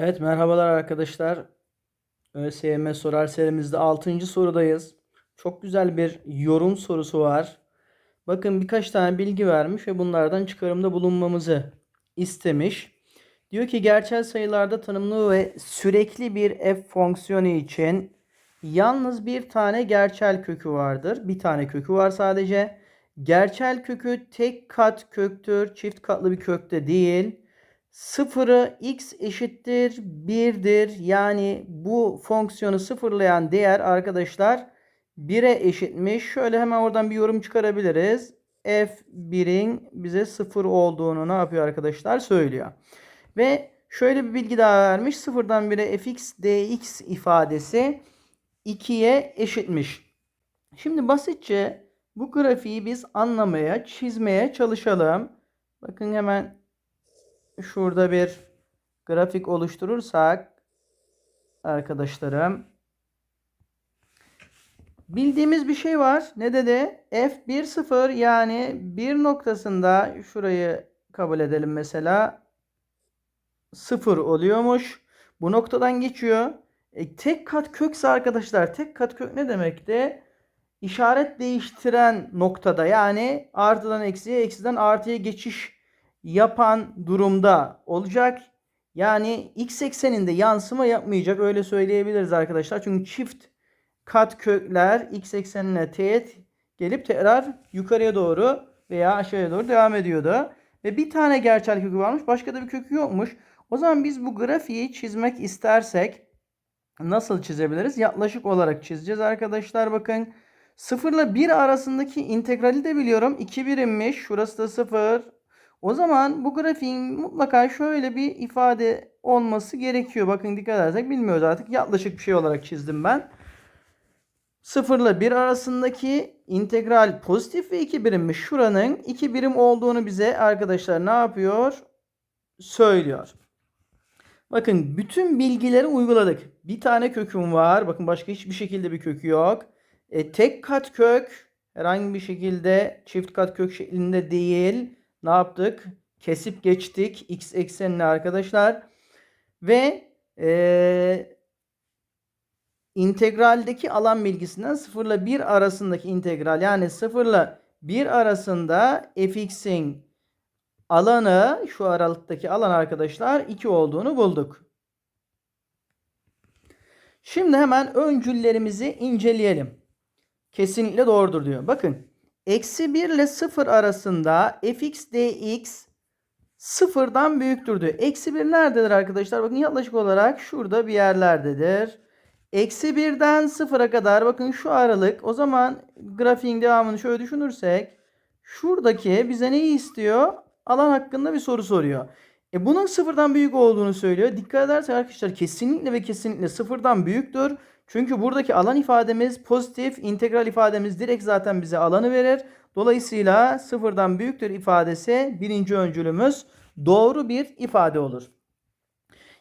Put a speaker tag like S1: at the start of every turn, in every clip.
S1: Evet merhabalar arkadaşlar. ÖSYM sorar serimizde 6. sorudayız. Çok güzel bir yorum sorusu var. Bakın birkaç tane bilgi vermiş ve bunlardan çıkarımda bulunmamızı istemiş. Diyor ki gerçel sayılarda tanımlı ve sürekli bir f fonksiyonu için yalnız bir tane gerçel kökü vardır. Bir tane kökü var sadece. Gerçel kökü tek kat köktür. Çift katlı bir kökte değil. Sıfırı x eşittir 1'dir. Yani bu fonksiyonu sıfırlayan değer arkadaşlar 1'e eşitmiş. Şöyle hemen oradan bir yorum çıkarabiliriz. f1'in bize sıfır olduğunu ne yapıyor arkadaşlar? Söylüyor. Ve şöyle bir bilgi daha vermiş. Sıfırdan 1'e fx dx ifadesi 2'ye eşitmiş. Şimdi basitçe bu grafiği biz anlamaya, çizmeye çalışalım. Bakın hemen şurada bir grafik oluşturursak arkadaşlarım bildiğimiz bir şey var. Ne dedi? F1 0 yani bir noktasında şurayı kabul edelim mesela 0 oluyormuş. Bu noktadan geçiyor. E, tek kat kökse arkadaşlar tek kat kök ne demekti? İşaret değiştiren noktada yani artıdan eksiye eksiden artıya geçiş yapan durumda olacak. Yani x ekseninde yansıma yapmayacak öyle söyleyebiliriz arkadaşlar. Çünkü çift kat kökler x eksenine teğet gelip tekrar yukarıya doğru veya aşağıya doğru devam ediyordu. Ve bir tane gerçel kökü varmış. Başka da bir kökü yokmuş. O zaman biz bu grafiği çizmek istersek nasıl çizebiliriz? Yaklaşık olarak çizeceğiz arkadaşlar. Bakın 0 ile 1 arasındaki integrali de biliyorum. 2 birimmiş. Şurası da 0. O zaman bu grafiğin mutlaka şöyle bir ifade olması gerekiyor. Bakın dikkat edersek bilmiyoruz artık. Yaklaşık bir şey olarak çizdim ben. 0 ile 1 arasındaki integral pozitif ve 2 birimmiş. Şuranın 2 birim olduğunu bize arkadaşlar ne yapıyor? Söylüyor. Bakın bütün bilgileri uyguladık. Bir tane köküm var. Bakın başka hiçbir şekilde bir kökü yok. E, tek kat kök herhangi bir şekilde çift kat kök şeklinde değil. Ne yaptık? Kesip geçtik x eksenine arkadaşlar. Ve e, integraldeki alan bilgisinden 0 ile 1 arasındaki integral yani 0 ile 1 arasında fx'in alanı şu aralıktaki alan arkadaşlar 2 olduğunu bulduk. Şimdi hemen öncüllerimizi inceleyelim. Kesinlikle doğrudur diyor. Bakın eksi 1 ile 0 arasında fx dx sıfırdan büyüktür diyor. Eksi 1 nerededir arkadaşlar? Bakın yaklaşık olarak şurada bir yerlerdedir. Eksi 1'den 0'a kadar bakın şu aralık. O zaman grafiğin devamını şöyle düşünürsek şuradaki bize neyi istiyor? Alan hakkında bir soru soruyor. E bunun sıfırdan büyük olduğunu söylüyor. Dikkat edersek arkadaşlar kesinlikle ve kesinlikle sıfırdan büyüktür. Çünkü buradaki alan ifademiz pozitif, integral ifademiz direkt zaten bize alanı verir. Dolayısıyla sıfırdan büyüktür ifadesi birinci öncülümüz doğru bir ifade olur.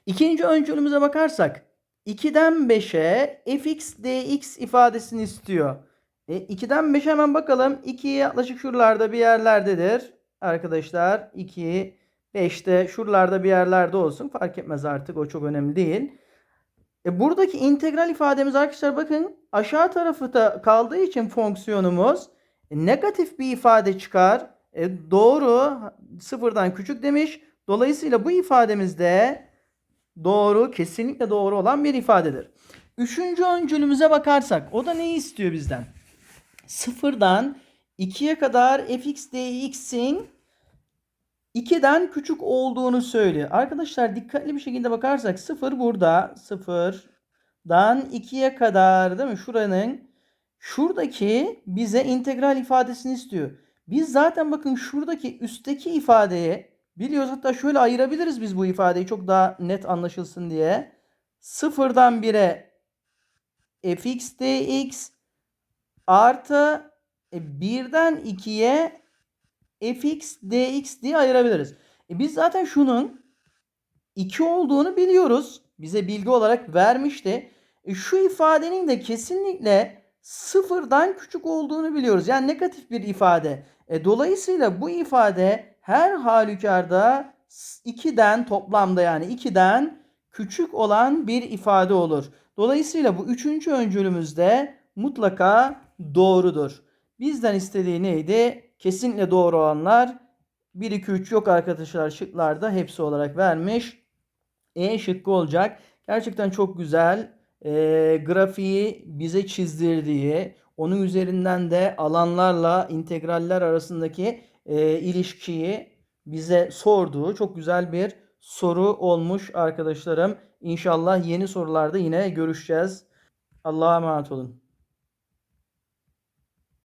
S1: İkinci öncülümüze bakarsak 2'den 5'e fx dx ifadesini istiyor. E, 2'den 5'e hemen bakalım. 2 yaklaşık şuralarda bir yerlerdedir. Arkadaşlar 2, 5'te şuralarda bir yerlerde olsun. Fark etmez artık o çok önemli değil. E, buradaki integral ifademiz arkadaşlar bakın aşağı tarafı da kaldığı için fonksiyonumuz e, negatif bir ifade çıkar. E, doğru sıfırdan küçük demiş. Dolayısıyla bu ifademizde doğru kesinlikle doğru olan bir ifadedir. Üçüncü öncülümüze bakarsak o da neyi istiyor bizden? Sıfırdan 2'ye kadar fx dx'in 2'den küçük olduğunu söylüyor. Arkadaşlar dikkatli bir şekilde bakarsak 0 burada 0'dan 2'ye kadar değil mi? Şuranın şuradaki bize integral ifadesini istiyor. Biz zaten bakın şuradaki üstteki ifadeye biliyoruz hatta şöyle ayırabiliriz biz bu ifadeyi çok daha net anlaşılsın diye. 0'dan 1'e fx dx artı 1'den 2'ye fx dx diye ayırabiliriz. E biz zaten şunun 2 olduğunu biliyoruz. Bize bilgi olarak vermişti. E şu ifadenin de kesinlikle sıfırdan küçük olduğunu biliyoruz. Yani negatif bir ifade. E dolayısıyla bu ifade her halükarda 2'den toplamda yani 2'den küçük olan bir ifade olur. Dolayısıyla bu üçüncü öncülümüzde mutlaka doğrudur. Bizden istediği neydi? Kesinlikle doğru olanlar 1, 2, 3 yok arkadaşlar şıklarda hepsi olarak vermiş. E şıkkı olacak. Gerçekten çok güzel. E, grafiği bize çizdirdiği, onun üzerinden de alanlarla integraller arasındaki e, ilişkiyi bize sorduğu çok güzel bir soru olmuş arkadaşlarım. İnşallah yeni sorularda yine görüşeceğiz. Allah'a emanet olun.